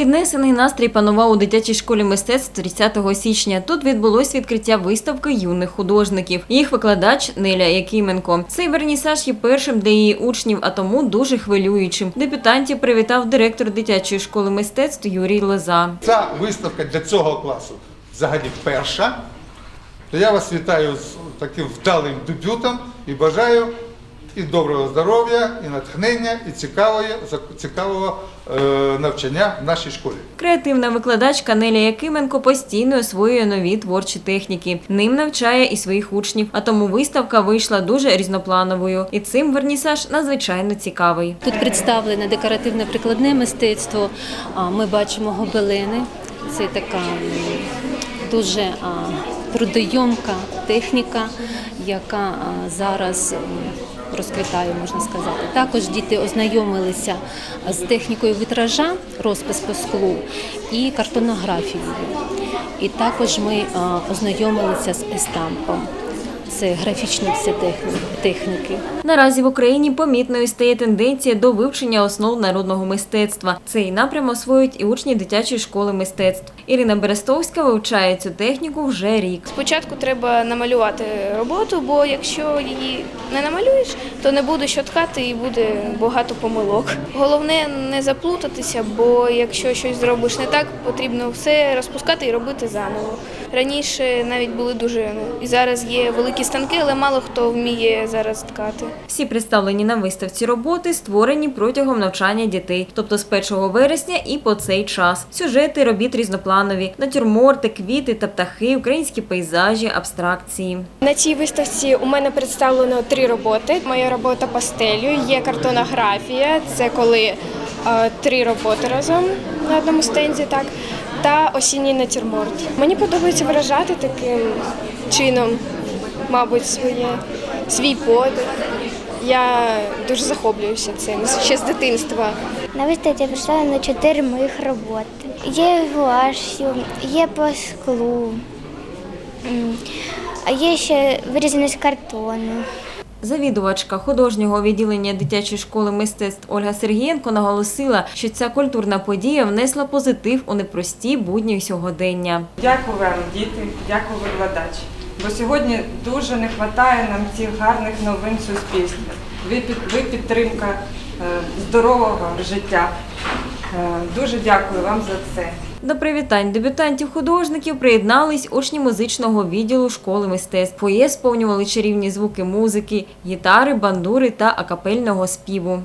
Піднесений настрій панував у дитячій школі мистецтв 30 січня. Тут відбулось відкриття виставки юних художників. Їх викладач Неля Якименко. Цей вернісаж є першим для її учнів, а тому дуже хвилюючим. Дебютантів привітав директор дитячої школи мистецтв Юрій Лоза. Ця виставка для цього класу взагалі перша. Я вас вітаю з таким вдалим дебютом і бажаю і доброго здоров'я, і натхнення, і цікавого, цікавого е, навчання в нашій школі. Креативна викладачка Неля Якименко постійно освоює нові творчі техніки. Ним навчає і своїх учнів, а тому виставка вийшла дуже різноплановою. І цим вернісаж надзвичайно цікавий. Тут представлене декоративне прикладне мистецтво. А, Ми бачимо гобелени. Це така дуже трудойомка техніка, яка зараз розквітає, можна сказати. Також діти ознайомилися з технікою вітража, розпис по склу і картонографією. І також ми ознайомилися з естампом. Це графічні всі техні- техніки. Наразі в Україні помітною стає тенденція до вивчення основ народного мистецтва. Цей напрям освоюють і учні дитячої школи мистецтв. Ірина Берестовська вивчає цю техніку вже рік. Спочатку треба намалювати роботу, бо якщо її не намалюєш, то не буде що ткати і буде багато помилок. Головне не заплутатися, бо якщо щось зробиш не так, потрібно все розпускати і робити заново. Раніше навіть були дуже ну, і зараз є великі станки, але мало хто вміє зараз ткати. Всі представлені на виставці роботи створені протягом навчання дітей, тобто з 1 вересня і по цей час. Сюжети робіт різнопланові, натюрморти, квіти та птахи, українські пейзажі, абстракції. На цій виставці у мене представлено три роботи. Моя робота пастелью, є картонографія, це коли е, три роботи разом на одному стенді, так, та осінній натюрморт. Мені подобається виражати таким чином, мабуть, своє, свій подих. Я дуже захоплююся цим ще з дитинства. На виставці представлено чотири моїх роботи. Є гуаш'ю, є по склу, а є ще вирізане з картону. Завідувачка художнього відділення дитячої школи мистецтв Ольга Сергієнко наголосила, що ця культурна подія внесла позитив у непрості будні сьогодення. Дякую вам, діти, дякую викладач. Бо сьогодні дуже не вистачає нам цих гарних новин в суспільстві. Ви, під- ви підтримка е, здорового життя. Е, Дуже дякую вам за це. До привітань дебютантів-художників приєднались учні музичного відділу школи мистецтв. Фоє сповнювали чарівні звуки музики, гітари, бандури та акапельного співу.